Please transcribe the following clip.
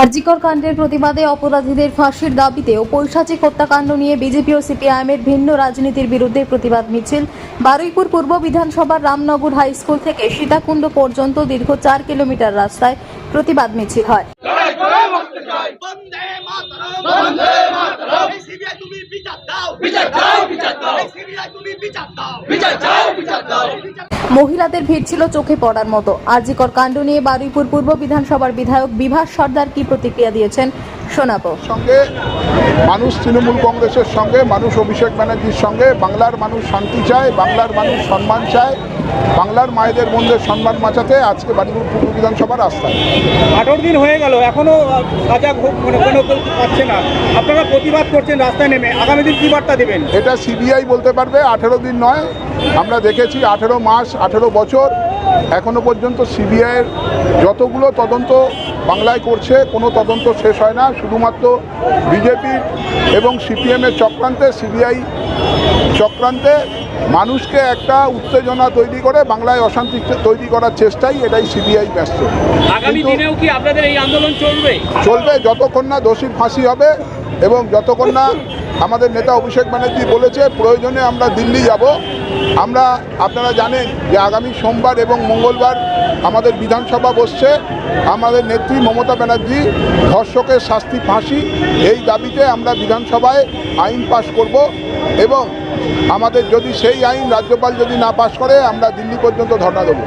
আরজিকর কাণ্ডের প্রতিবাদে অপরাধীদের ফাঁসির দাবিতে ও পৈশাচিক হত্যাকাণ্ড নিয়ে বিজেপি ও সিপিআইএমের ভিন্ন রাজনীতির বিরুদ্ধে প্রতিবাদ মিছিল। বারুইপুর পূর্ব বিধানসভার রামনগর হাই স্কুল থেকে সীতাকুণ্ড পর্যন্ত দীর্ঘ চার কিলোমিটার রাস্তায় প্রতিবাদ মিছিল হয়। বিচার দাও। বিচার দাও, বিচার দাও। বিচার দাও। মহিলাদের ভিড় ছিল চোখে পড়ার মতো। আজিকর কাণ্ড নিয়ে বারুইপুর পূর্ব বিধানসভার বিধায়ক বিভাস সর্দার কি প্রতিক্রিয়া দিয়েছেন সঙ্গে মানুষ তৃণমূল কংগ্রেসের সঙ্গে, মানুষ অভিষেক ব্যানার্জির সঙ্গে, বাংলার মানুষ শান্তি চায়, বাংলার মানুষ সম্মান চায়। বাংলার মায়েদের মধ্যে সম্মান বাঁচাতে আজকে বাড়িপুর পূর্ব বিধানসভার রাস্তায়। আঠারো দিন হয়ে গেল এখনও সাজা মানে পাচ্ছে না। আপনারা প্রতিবাদ করছেন রাস্তায় নেমে আগামী দিন কি বার্তা দেবেন? এটা সিবিআই বলতে পারবে আঠেরো দিন নয়। আমরা দেখেছি আঠেরো মাস আঠেরো বছর এখনও পর্যন্ত সিবিআইয়ের যতগুলো তদন্ত বাংলায় করছে কোনো তদন্ত শেষ হয় না। শুধুমাত্র বিজেপি এবং সিপিএমের চক্রান্তে সিবিআই চক্রান্তে মানুষকে একটা উত্তেজনা তৈরি করে বাংলায় অশান্তি তৈরি করার চেষ্টাই এটাই সিবিআই ব্যস্ত। আগামী দিনেও কি আপনাদের এই আন্দোলন চলবে? চলবে যতক্ষণ না দোষীর ফাঁসি হবে এবং যতক্ষণ না আমাদের নেতা অভিষেক ব্যানার্জি বলেছে প্রয়োজনে আমরা দিল্লি যাব। আমরা আপনারা জানেন যে আগামী সোমবার এবং মঙ্গলবার আমাদের বিধানসভা বসছে। আমাদের নেত্রী মমতা ব্যানার্জি ধর্ষকের শাস্তি ফাঁসি এই দাবিতে আমরা বিধানসভায় আইন পাশ করব এবং আমাদের যদি সেই আইন রাজ্যপাল যদি না পাশ করে আমরা দিল্লি পর্যন্ত ধর্ণা দেবো।